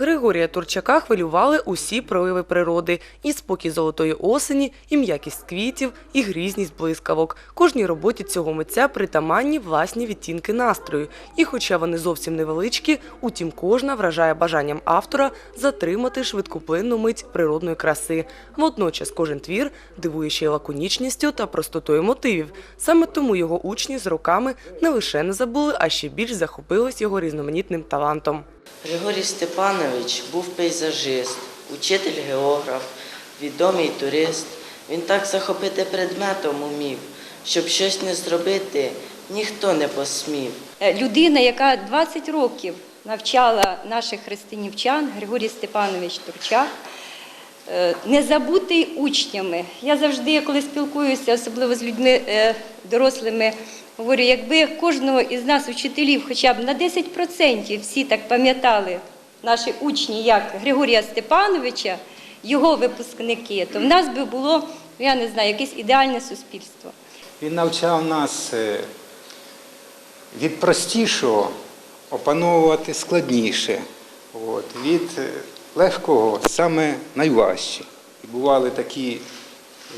Григорія Турчака хвилювали усі прояви природи – і спокій золотої осені, і м'якість квітів, і грізність блискавок. Кожній роботі цього митця притаманні власні відтінки настрою. І хоча вони зовсім невеличкі, утім кожна вражає бажанням автора затримати швидкоплинну мить природної краси. Водночас кожен твір дивує ще й лаконічністю та простотою мотивів. Саме тому його учні з роками не лише не забули, а ще більш захопились його різноманітним талантом. Григорій Степанович був пейзажист, учитель географ, відомий турист. Він так захопити предметом умів, щоб щось не зробити, ніхто не посмів. Е, людина, яка 20 років навчала наших христинівчан, Григорій Степанович Турчак, не забутий учнями. Я завжди, коли спілкуюся, особливо з людьми е, дорослими, говорю, якби кожного із нас, учителів, хоча б на 10% всі так пам'ятали наші учні, як Григорія Степановича, його випускники, то в нас би було, я не знаю, якесь ідеальне суспільство. Він навчав нас е, від простішого опановувати складніше, от, від е, легкого саме найважче. І бували такі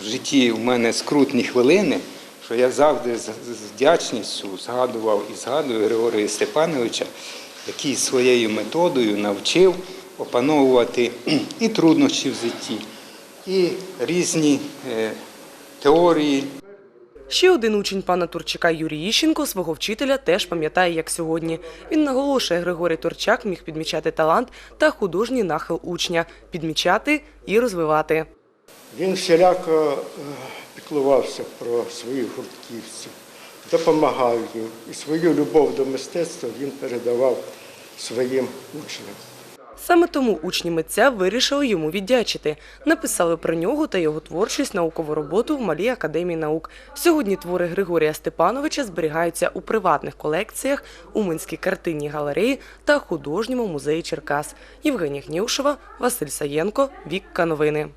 в житті у мене скрутні хвилини, що я завжди з вдячністю згадував і згадую Григорія Степановича, який своєю методою навчив опановувати і труднощі в житті, і різні е, теорії, Ще один учень пана Турчака Юрій Іщенко свого вчителя теж пам'ятає, як сьогодні. Він наголошує, Григорій Турчак міг підмічати талант та художній нахил учня, підмічати і розвивати. Він всіляко е, піклувався про своїх гуртківців, допомагав їм. І свою любов до мистецтва він передавав своїм учням. Саме тому учні митця вирішили йому віддячити. Написали про нього та його творчість наукову роботу в Малій академії наук. Сьогодні твори Григорія Степановича зберігаються у приватних колекціях, у Минській картинній галереї та художньому музеї Черкас. Євгенія Гнівшева, Василь Саєнко, Вікка Новини.